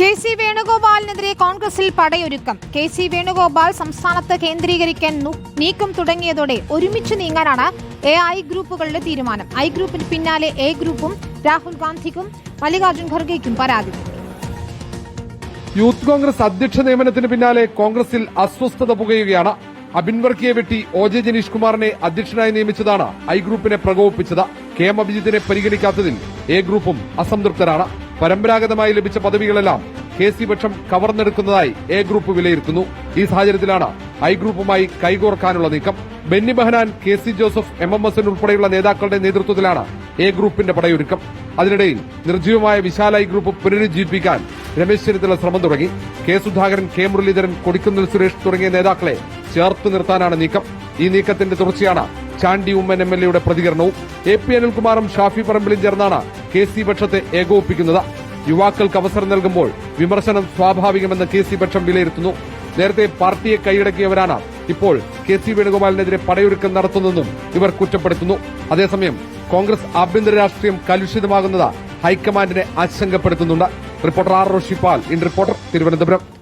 K C വേണുഗോപാലിനെതിരെ കോൺഗ്രസിൽ പടയൊരുക്കം. K C Venugopal സംസ്ഥാനത്ത് കേന്ദ്രീകരിക്കാൻ നീക്കം തുടങ്ങിയതോടെ ഒരുമിച്ച് നീങ്ങാനാണ് എ ഐ ഗ്രൂപ്പുകളുടെ തീരുമാനം. ഐ ഗ്രൂപ്പിന് പിന്നാലെ എ ഗ്രൂപ്പും രാഹുൽ ഗാന്ധിക്കും മല്ലികാർജുൻ ഖർഗെയ്ക്കും പരാതി. യൂത്ത് കോൺഗ്രസ് അധ്യക്ഷ നിയമനത്തിന് പിന്നാലെ കോൺഗ്രസിൽ അസ്വസ്ഥത പുകയുകയാണ്. അബിൻ വർക്കിയെ വെട്ടി ഒ ജെ ജനീഷ് കുമാറിനെ അധ്യക്ഷനായി നിയമിച്ചതാണ് ഐ ഗ്രൂപ്പിനെ പ്രകോപിപ്പിച്ചത്. കെ എം അഭിജിത്തിനെ പരിഗണിക്കാത്തതിൽ എ ഗ്രൂപ്പും അസംതൃപ്തരാണ്. പരമ്പരാഗതമായി ലഭിച്ച പദവികളെല്ലാം കെ സി പക്ഷം കവർന്നെടുക്കുന്നതായി എ ഗ്രൂപ്പ് വിലയിരുത്തുന്നു. ഈ സാഹചര്യത്തിലാണ് ഐ ഗ്രൂപ്പുമായി കൈകോർക്കാനുള്ള നീക്കം. Benny Behanan K C Joseph M M S ഉൾപ്പെടെയുള്ള നേതാക്കളുടെ നേതൃത്വത്തിലാണ് എ ഗ്രൂപ്പിന്റെ പടയൊരുക്കം. അതിനിടയിൽ നിർജീവമായ വിശാല ഐ ഗ്രൂപ്പ് പുനരുജ്ജീവിപ്പിക്കാൻ രമേശ് ചെന്നിത്തല ശ്രമം തുടങ്ങി. കെ സുധാകരൻ കെ മുരളീധരൻ കൊടിക്കുന്നിൽ സുരേഷ് തുടങ്ങിയ നേതാക്കളെ ചേർത്ത് നിർത്താനാണ് നീക്കം. ഈ നീക്കത്തിന്റെ തുടർച്ചയാണ് ചാണ്ടി ഉമ്മൻ എം എൽ എയുടെ പ്രതികരണവും എ പി അനിൽകുമാറും ഷാഫി പറമ്പിലും ചേർന്നാണ് കെ സി പക്ഷത്തെ ഏകോപിപ്പിക്കുന്നത്. യുവാക്കൾക്ക് അവസരം നൽകുമ്പോൾ വിമർശനം സ്വാഭാവികമെന്ന് കെ സി പക്ഷം വിലയിരുത്തുന്നു. നേരത്തെ പാർട്ടിയെ കൈയടക്കിയവരാണ് ഇപ്പോൾ കെ സി വേണുഗോപാലിനെതിരെ പടയൊരുക്കം നടത്തുന്നതെന്നും ഇവർ കുറ്റപ്പെടുത്തുന്നു. അതേസമയം കോൺഗ്രസ് ആഭ്യന്തര രാഷ്ട്രീയം കലുഷിതമാകുന്നത് ഹൈക്കമാൻഡിനെ ആശങ്കപ്പെടുത്തുന്നുണ്ട്. Reporter R Roshipal in reporter Thiruvananthapuram.